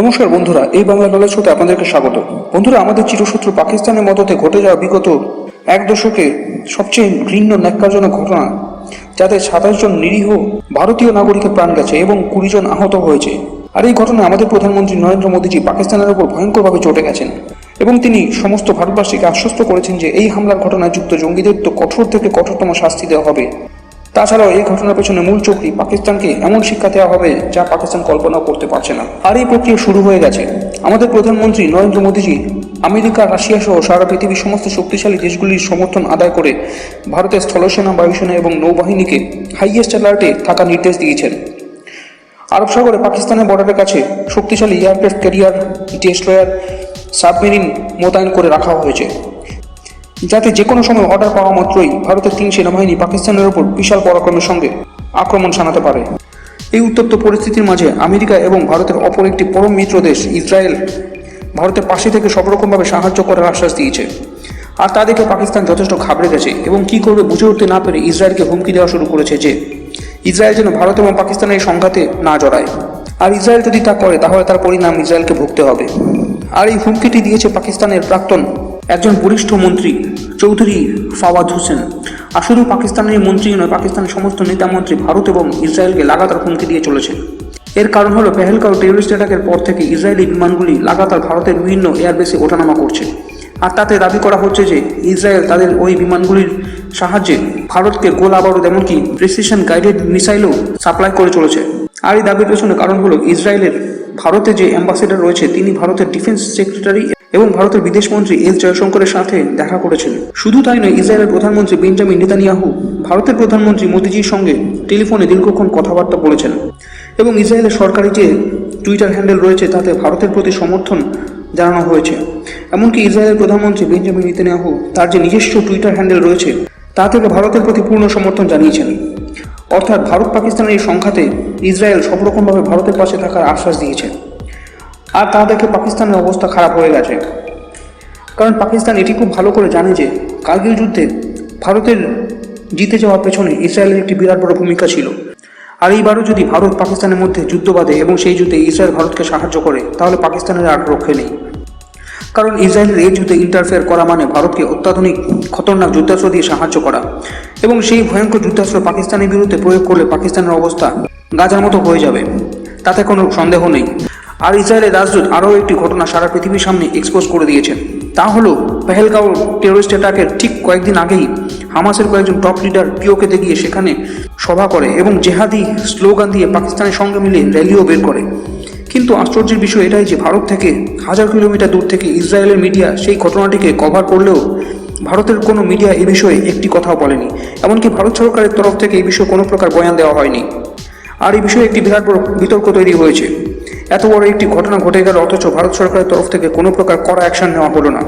নমস্কার বন্ধুরা, এই বাংলা নলেজ শোতে আপনাদেরকে স্বাগত। বন্ধুরা, আমাদের চিরশত্রু পাকিস্তানের মদতে ঘটে যাওয়া বিগত এক দশকে সবচেয়ে ঘৃণ্য ন্যাক্কারজনক ঘটনা, যাতে সাতাশ জন নিরীহ ভারতীয় নাগরিকের প্রাণ গেছে এবং কুড়ি জন আহত হয়েছে। আর এই ঘটনায় আমাদের প্রধানমন্ত্রী নরেন্দ্র মোদীজি পাকিস্তানের উপর ভয়ঙ্করভাবে চটে গেছেন এবং তিনি সমস্ত ভারতবাসীকে আশ্বস্ত করেছেন যে এই হামলার ঘটনায় যুক্ত জঙ্গিদের তো কঠোর থেকে কঠোরতম শাস্তি দেওয়া হবে। তাছাড়াও এই ঘটনার পেছনে মূল চক্রী পাকিস্তানকে এমন শিক্ষা দেওয়া হবে যা পাকিস্তান কল্পনাও করতে পারছে না। আর এই প্রক্রিয়া শুরু হয়ে গেছে। আমাদের প্রধানমন্ত্রী নরেন্দ্র মোদীজি আমেরিকা, রাশিয়া সহ সারা পৃথিবীর সমস্ত শক্তিশালী দেশগুলির সমর্থন আদায় করে ভারতের স্থলসেনা, বায়ুসেনা এবং নৌবাহিনীকে হাইয়েস্ট অ্যালার্টে থাকা নির্দেশ দিয়েছেন। আরব সাগরে পাকিস্তানের বর্ডারের কাছে শক্তিশালী এয়ারক্রাফট ক্যারিয়ার ডেস্ট্রয়ার সাবমেরিন মোতায়েন করে রাখা হয়েছে। যাতে যে কোনো সময় অর্ডার পাওয়া মাত্রই ভারতের তিন সেনাবাহিনী পাকিস্তানের ওপর বিশাল পরাক্রমের সঙ্গে আক্রমণ শানাতে পারে। এই উত্তপ্ত পরিস্থিতির মাঝে আমেরিকা এবং ভারতের অপর একটি পরম মিত্র দেশ ইসরায়েল ভারতের পাশে থেকে সব রকমভাবে সাহায্য করার আশ্বাস দিয়েছে। আর তা দেখে পাকিস্তান যথেষ্ট ঘাবড়ে গেছে এবং কি করবে বুঝে উঠতে না পেরে ইসরায়েলকে হুমকি দেওয়া শুরু করেছে যে ইসরায়েল যেন ভারত এবং পাকিস্তানের এই সংঘাতে না জড়ায়। আর ইসরায়েল যদি তা করে, তাহলে তার পরিণাম ইসরায়েলকে ভুগতে হবে। আর এই হুমকিটি দিয়েছে পাকিস্তানের প্রাক্তন একজন বরিষ্ঠ মন্ত্রী চৌধুরী ফাওয়াদ হোসেন। আর শুধু পাকিস্তানের মন্ত্রী নয়, পাকিস্তানের সমস্ত নেতা মন্ত্রী ভারত এবং ইসরায়েলকে লাগাতার হুমকি দিয়ে চলেছে এর কারণ হলো পেহেলগাঁও টেরোরিস্ট অ্যাটাকের পর থেকে ইসরায়েলি বিমানগুলি লাগাতার ভারতের বিভিন্ন এয়ারবেসে ওঠানামা করছে। আর তাতে দাবি করা হচ্ছে যে ইসরায়েল তাদের ওই বিমানগুলির সাহায্যে ভারতকে গোলা এমনকি প্রেসিশন গাইডেড মিসাইলও সাপ্লাই করে চলেছে। আর এই দাবির পেছনে কারণ হলো ইসরায়েলের ভারতে যে অ্যাম্বাসেডর রয়েছে, তিনি ভারতের ডিফেন্স সেক্রেটারি এবং ভারতের বিদেশমন্ত্রী এস জয়শঙ্করের সাথে দেখা করেছেন। শুধু তাই নয়, ইসরায়েলের প্রধানমন্ত্রী বেঞ্জামিন নেতানিয়াহু ভারতের প্রধানমন্ত্রী মোদিজির সঙ্গে টেলিফোনে দীর্ঘক্ষণ কথাবার্তা বলেছেন এবং ইসরায়েলের সরকারি যে টুইটার হ্যান্ডেল রয়েছে, তাতে ভারতের প্রতি সমর্থন জানানো হয়েছে। এমনকি ইসরায়েলের প্রধানমন্ত্রী বেঞ্জামিন নেতানিয়াহু তার যে নিজস্ব টুইটার হ্যান্ডেল রয়েছে, তা থেকে ভারতের প্রতি পূর্ণ সমর্থন জানিয়েছেন। অর্থাৎ ভারত পাকিস্তানের এই সংঘাতে ইসরায়েল সব রকমভাবে ভারতের পাশে থাকার আশ্বাস দিয়েছে। আর তা দেখে পাকিস্তানের অবস্থা খারাপ হয়ে গেছে। কারণ পাকিস্তান এটি খুব ভালো করে জানে যে কার্গিল যুদ্ধে ভারতের জিতে যাওয়ার পেছনে ইসরায়েলের একটি বিরাট বড় ভূমিকা ছিল। আর এইবারও যদি ভারত পাকিস্তানের মধ্যে যুদ্ধ বাঁধে এবং সেই যুদ্ধে ইসরায়েল ভারতকে সাহায্য করে, তাহলে পাকিস্তানের আর রক্ষে নেই। কারণ ইসরায়েলের এই যুদ্ধে ইন্টারফেয়ার করা মানে ভারতকে অত্যাধুনিক, খতরনাক যুদ্ধাস্ত্র দিয়ে সাহায্য করা এবং সেই ভয়ঙ্কর যুদ্ধাস্ত্র পাকিস্তানের বিরুদ্ধে প্রয়োগ করলে পাকিস্তানের অবস্থা গাজার মতো হয়ে যাবে। তাতে কোনো সন্দেহ নেই। আর ইসরায়েলের রাজদূত আরও একটি ঘটনা সারা পৃথিবীর সামনে এক্সপোজ করে দিয়েছেন। তা হলো, পেহেলগাঁও টেরোরিস্ট অ্যাটাকের ঠিক কয়েকদিন আগেই হামাসের কয়েকজন টপ লিডার পিওকেতে গিয়ে সেখানে সভা করে এবং জেহাদি স্লোগান দিয়ে পাকিস্তানের সঙ্গে মিলে র্যালিও বের করে। কিন্তু আশ্চর্যের বিষয় এটাই যে ভারত থেকে হাজার কিলোমিটার দূর থেকে ইসরায়েলের মিডিয়া সেই ঘটনাটিকে কভার করলেও ভারতের কোনো মিডিয়া এ বিষয়ে একটি কথাও বলেনি। এমনকি ভারত সরকারের তরফ থেকে এই বিষয়ে কোনো প্রকার বয়ান দেওয়া হয়নি। আর এই বিষয়ে একটি বিরাট বড় বিতর্ক তৈরি হয়েছে। এত বড় একটি ঘটনা ঘটে গেল, অথচ ভারত সরকারের তরফ থেকে কোনো প্রকার কড়া অ্যাকশন নেওয়া হলো না।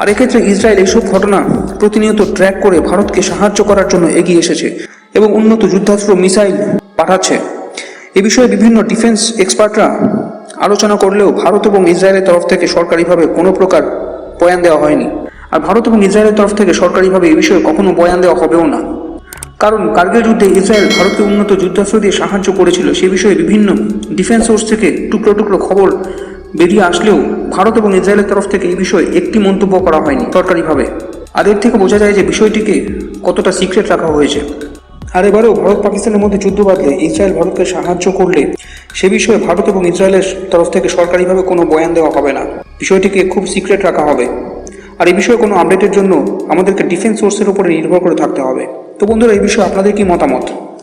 আর এক্ষেত্রে ইসরায়েল এইসব ঘটনা প্রতিনিয়ত ট্র্যাক করে ভারতকে সাহায্য করার জন্য এগিয়ে এসেছে এবং উন্নত যুদ্ধাস্ত্র মিসাইল পাঠাচ্ছে। এ বিষয়ে বিভিন্ন ডিফেন্স এক্সপার্টরা আলোচনা করলেও ভারত এবং ইসরায়েলের তরফ থেকে সরকারিভাবে কোনো প্রকার বয়ান দেওয়া হয়নি। আর ভারত এবং ইসরায়েলের তরফ থেকে সরকারিভাবে এ বিষয়ে কখনো বয়ান দেওয়া হবেও না। কারণ কার্গিল যুদ্ধে ইসরায়েল ভারতকে উন্নত যুদ্ধাস্ত্র দিয়ে সাহায্য করেছিল, সে বিষয়ে বিভিন্ন ডিফেন্স সোর্স থেকে টুকরো টুকরো খবর বেরিয়ে আসলেও ভারত এবং ইসরায়েলের তরফ থেকে এই বিষয়ে একটি মন্তব্য করা হয়নি সরকারিভাবে। আর এর থেকে বোঝা যায় যে বিষয়টিকে কতটা সিক্রেট রাখা হয়েছে। আর এবারেও ভারত পাকিস্তানের মধ্যে যুদ্ধ বাঁধলে ইসরায়েল ভারতকে সাহায্য করলে সে বিষয়ে ভারত এবং ইসরায়েলের তরফ থেকে সরকারিভাবে কোনো বয়ান দেওয়া হবে না। বিষয়টিকে খুব সিক্রেট রাখা হবে। আর এই বিষয়ে কোনো আপডেটের জন্য আমাদেরকে ডিফেন্স সোর্সের উপরে নির্ভর করে থাকতে হবে। তো বন্ধুরা এই বিষয়ে আপনাদের কি মতামত?